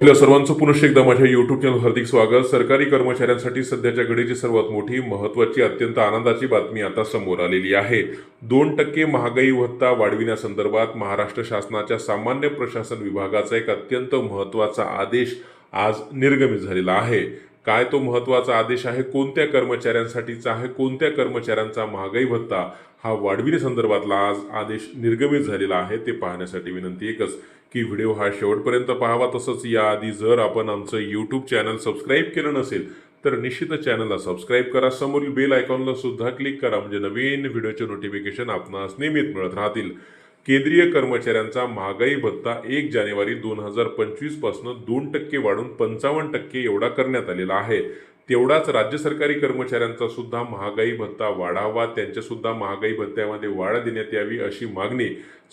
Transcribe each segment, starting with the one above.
आपल्या सर्वांचं पुनश्च एकदा माझ्या युट्यूब चॅनल हार्दिक स्वागत. सरकारी कर्मचाऱ्यांसाठी सध्याच्या घडीची सर्वात मोठी महत्वाची अत्यंत आनंदाची बातमी आता समोर आलेली आहे. दोन टक्के महागाई भत्ता वाढविण्यासंदर्भात महाराष्ट्र शासनाच्या सामान्य प्रशासन विभागाचा एक अत्यंत महत्त्वाचा आदेश आज निर्गमित झालेला आहे. काय तो महत्त्वाचा आदेश आहे कोणत्या कर्मचाऱ्यांसाठीचा आहे कोणत्या कर्मचाऱ्यांचा महागाई भत्ता हा वाढविण्यासंदर्भातला आज आदेश निर्गमित झालेला आहे ते पाहण्यासाठी विनंती एकच की व्हिडिओ हा शेवटपर्यंत पाहावा. तसंच याआधी जर आपण आमचं यूट्यूब चॅनल सबस्क्राईब केलं नसेल तर निश्चित चॅनलला सबस्क्राईब करा. समोरील बेल आयकॉनला सुद्धा क्लिक करा म्हणजे नवीन व्हिडिओचे नोटिफिकेशन आपणास नियमित मिळत राहतील. केंद्रीय कर्मचाऱ्यांचा महागाई भत्ता एक जानेवारी दोन हजार पंचवीसपासून दोन टक्के वाढून पंचावन्न टक्के एवढा करण्यात आलेला आहे. तेवढाच राज्य सरकारी कर्मचाऱ्यांचा सुद्धा महागाई भत्ता वाढावा त्यांच्या सुद्धा महागाई भत्त्यामध्ये वाढ देण्यात यावी अशी मागणी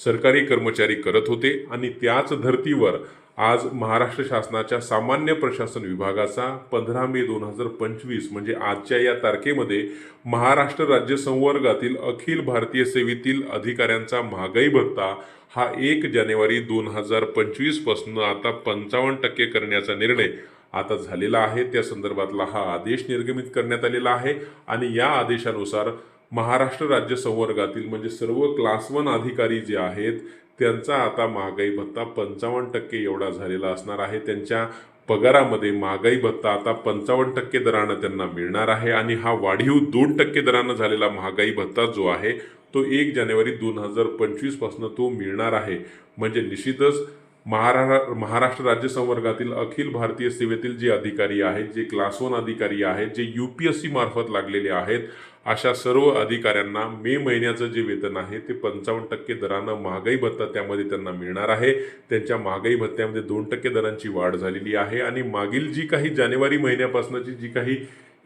सरकारी कर्मचारी करत होते आणि त्याच धर्तीवर आज महाराष्ट्र शासनाच्या सामान्य प्रशासन विभागाचा पंधरा मे दोन हजार पंचवीस म्हणजे आजच्या या तारखेमध्ये महाराष्ट्र राज्य संवर्गातील अखिल भारतीय सेवेतील अधिकाऱ्यांचा महागाई भत्ता हा एक जानेवारी दोन हजार पंचवीसपासून आता पंचावन्न टक्के करण्याचा निर्णय आता झालेला आहे. त्या संदर्भातला हा आदेश निर्गमित करण्यात आलेला आहे आणि या आदेशानुसार महाराष्ट्र राज्य संवर्गातील म्हणजे सर्व क्लास वन अधिकारी जे आहेत त्यांचा आता महागाई भत्ता पंचावन्न टक्के एवढा झालेला असणार आहे. त्यांच्या पगारामध्ये महागाई भत्ता आता पंचावन्न टक्के दरानं त्यांना मिळणार आहे आणि हा वाढीव दोन टक्के दरानं झालेला महागाई भत्ता जो आहे तो एक जानेवारी दोन हजार पंचवीसपासून तो मिळणार आहे. म्हणजे निश्चितच महारा महाराष्ट्र राज्य संवर्गातील अखिल भारतीय सेवेतील जे अधिकारी आहेत जे क्लास वन अधिकारी आहेत जे यू पी एस सी मार्फत लागलेले आहेत अशा सर्व अधिकाऱ्यांना मे महिन्याचं जे वेतन आहे ते पंचावन्न टक्के दरानं महागाई भत्ता त्यामध्ये त्यांना मिळणार आहे. त्यांच्या महागाई भत्त्यामध्ये दोन टक्के दरांची वाढ झालेली आहे. आणि मागील जी काही जानेवारी महिन्यापासूनची जी काही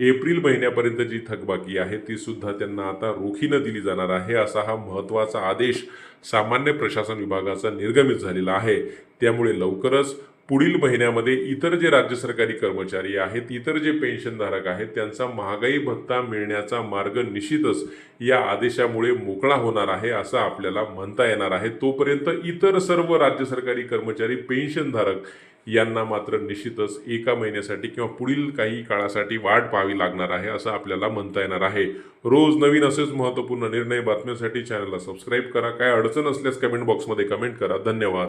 एप्रिल महिन्यापर्यंत जी थकबाकी आहे ती सुद्धा त्यांना आता रोखीनं दिली जाणार आहे असा हा महत्त्वाचा आदेश सामान्य प्रशासन विभागाचा निर्गमित झालेला आहे. त्यामुळे लवकरच पुढील महिन्यामध्ये इतर जे राज्य सरकारी कर्मचारी आहेत इतर जे पेन्शनधारक आहेत त्यांचा महागाई भत्ता मिळण्याचा मार्ग निश्चितच या आदेशामुळे मोकळा होणार आहे असं आपल्याला म्हणता येणार आहे. तोपर्यंत इतर सर्व राज्य सरकारी कर्मचारी पेन्शनधारक यांना मात्र निश्चितच एका महिन्यासाठी किंवा पुढील काही काळासाठी वाट पाहावी लागणार आहे असं आपल्याला म्हणता येणार आहे. रोज नवीन असेच महत्त्वपूर्ण निर्णय बातम्यांसाठी चॅनलला सबस्क्राईब करा. काय अडचण असल्यास कमेंट बॉक्समध्ये कमेंट करा. धन्यवाद.